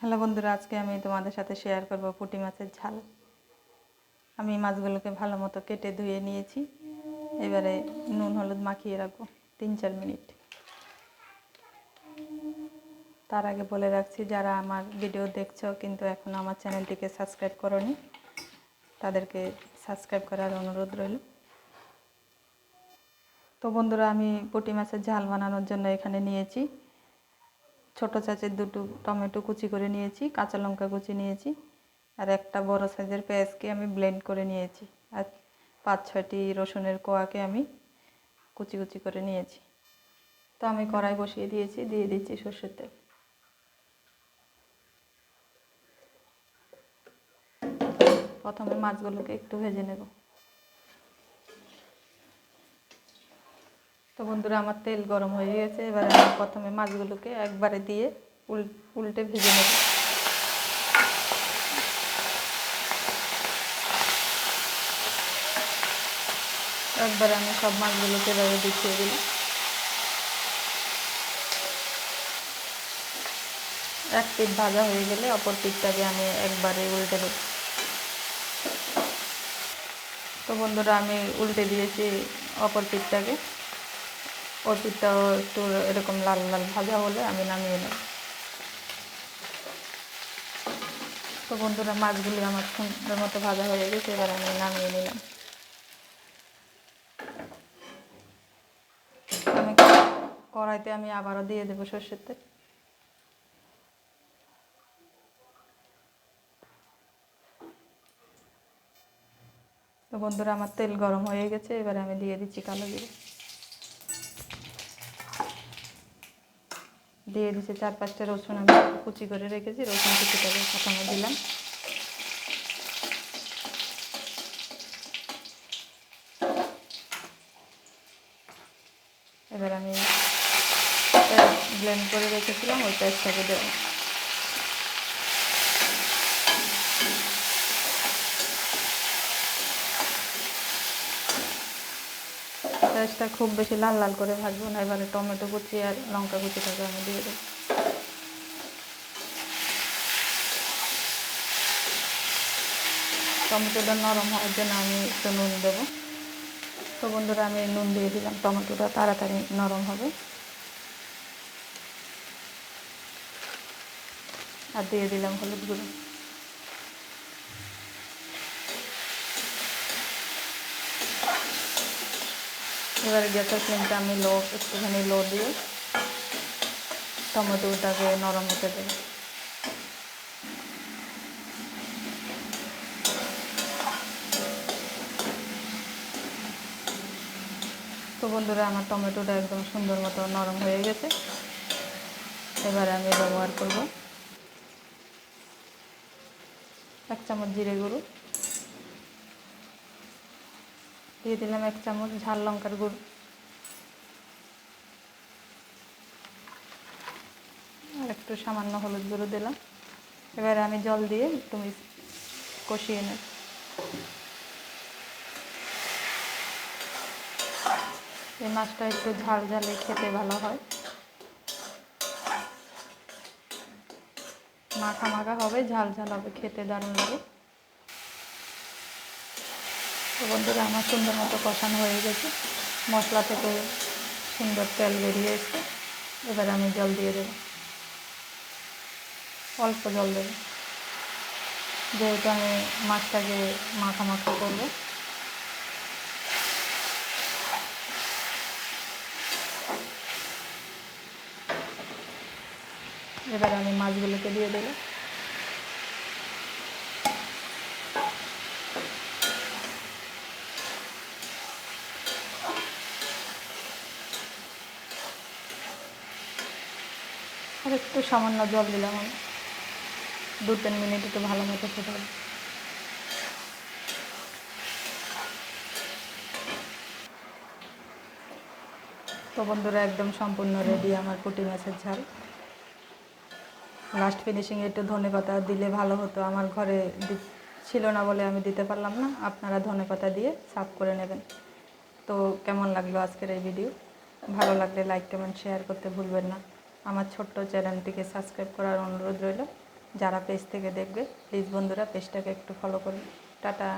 Hello বন্ধুরা, আজকে আমি তোমাদের সাথে শেয়ার করব পুঁটি মাছের ঝাল। আমি মাছগুলোকে ভালো মতো কেটে ধুয়ে নিয়েছি। এবারে নুন, হলুদ মাখিয়ে রাখব তিন চার মিনিট। তার আগে বলে রাখছি, যারা আমার ভিডিও দেখছ কিন্তু এখন আমার চ্যানেলটিকে সাবস্ক্রাইব করনি, তাদেরকে সাবস্ক্রাইব করার অনুরোধ রইল। তো বন্ধুরা, আমি পুঁটি মাছের ঝাল বানানোর জন্য এখানে নিয়েছি। ছোট চাচের দুটো টমেটো কুচি করে নিয়েছি, কাঁচা লঙ্কা কুচি নিয়েছি, আর একটা বড় সাইজের পেঁয়াজকে আমি ব্লেন্ড করে নিয়েছি, আর পাঁচ ছয়টি রসুনের কোয়াকে আমি কুচি কুচি করে নিয়েছি। তো আমি কড়াই বসিয়ে দিয়েছি, দিয়ে দিচ্ছি সর্ষের তেল। প্রথমে মাছগুলোকে একটু ভেজে নেব। তো বন্ধুরা, আমার তেল গরম হয়ে গেছে। এবার আমি প্রথমে মাছগুলোকে একবারে দিয়ে উল, উল্টে ভেজে নেব। একবারে আমি সব মাছগুলোকে এভাবে দেখিয়ে দিলাম। এক পিঠ ভাজা হয়ে গেলে অপর পিঠটাকে আমি একবারে উল্টে দেব তো বন্ধুরা, আমি উল্টে দিয়েছি অপর পিঠটাকে। পিঠটাও একটু এরকম লাল লাল ভাজা হলে আমি নামিয়ে নেব। তো বন্ধুরা, মাছগুলি আমার সুন্দর মতো ভাজা হয়ে গেছে, এবার আমি নামিয়ে নিলাম। আমি কড়াইতে আমি আবারও দিয়ে দেবো সর্ষের তেল। তো বন্ধুরা, আমার তেল গরম হয়ে গেছে, এবারে আমি দিয়ে দিচ্ছি কালো জিরে। দিয়ে দিচ্ছি চার পাঁচটা রসুন আমি কুচি করে রেখেছি, রসুন কুচিটাকে প্রথমে দিলাম। এবার আমি ব্লেন্ড করে রেখেছিলাম, ওই পেস্টটাকে দেবো। পেঁয়াজটা খুব বেশি লাল লাল করে ভাজবো না এবারে টমেটো কুচি আর লঙ্কা কুচিটাকে আমি দিয়ে দেবো। টমেটোটা নরম হওয়ার জন্য আমি একটু নুন দেবো। তো বন্ধুরা, আমি নুন দিয়ে দিলাম, টমেটোটা তাড়াতাড়ি নরম হবে। আর দিয়ে দিলাম হলুদ গুঁড়ো। এবারে গ্যাসের ফ্লেমটা আমি লো, একটুখানি লো দিয়ে টমেটোটাকে নরম হতে দেবো। তো বন্ধুরা, আমার টমেটোটা একদম সুন্দর মতো নরম হয়ে গেছে। এবারে আমি ব্যবহার করব এক চামচ জিরে গুঁড়ো। দিয়ে দিলাম এক চামচ ঝাল লঙ্কার গুঁড়ো। আর একটু সামান্য হলুদ গুঁড়ো দিলাম। এবারে আমি জল দিয়ে একটু কষিয়ে নেব। এই মাছটা একটু ঝাল ঝালে খেতে ভালো হয়। মাখা মাখা হবে, ঝাল ঝাল হবে, খেতে দারুণ লাগে। তো বন্ধুরা আমার সুন্দর মতো কষানো হয়ে গেছে। মশলা থেকে সুন্দর তেল বেরিয়ে এসছে। এবার আমি জল দিয়ে দেব। অল্প জল দেব। যেহেতু আমি মাছটাকে মাখা মাখা করব। এবার আমি মাছগুলোকে দিয়ে দেবো। আর একটু সামান্য জল দিলাম আমি দু, তিন মিনিট একটু ভালো মতো হবে। তো বন্ধুরা, একদম সম্পূর্ণ রেডি আমার পুঁটি মাছের ঝাল। লাস্ট ফিনিশিংয়ে একটু ধনে পাতা দিলে ভালো হতো। আমার ঘরে ছিল না বলে আমি দিতে পারলাম না। আপনারা ধনে পাতা দিয়ে সাফ করে নেবেন। তো কেমন লাগল আজকের এই ভিডিও ভালো লাগলে লাইক কমেন্ট শেয়ার করতে ভুলবেন না। আমার ছোট্ট চ্যানেলটিকে সাবস্ক্রাইব করার অনুরোধ রইল। যারা পেজ থেকে দেখবে প্লিজ বন্ধুরা, পেজটাকে একটু ফলো করুন। টাটা।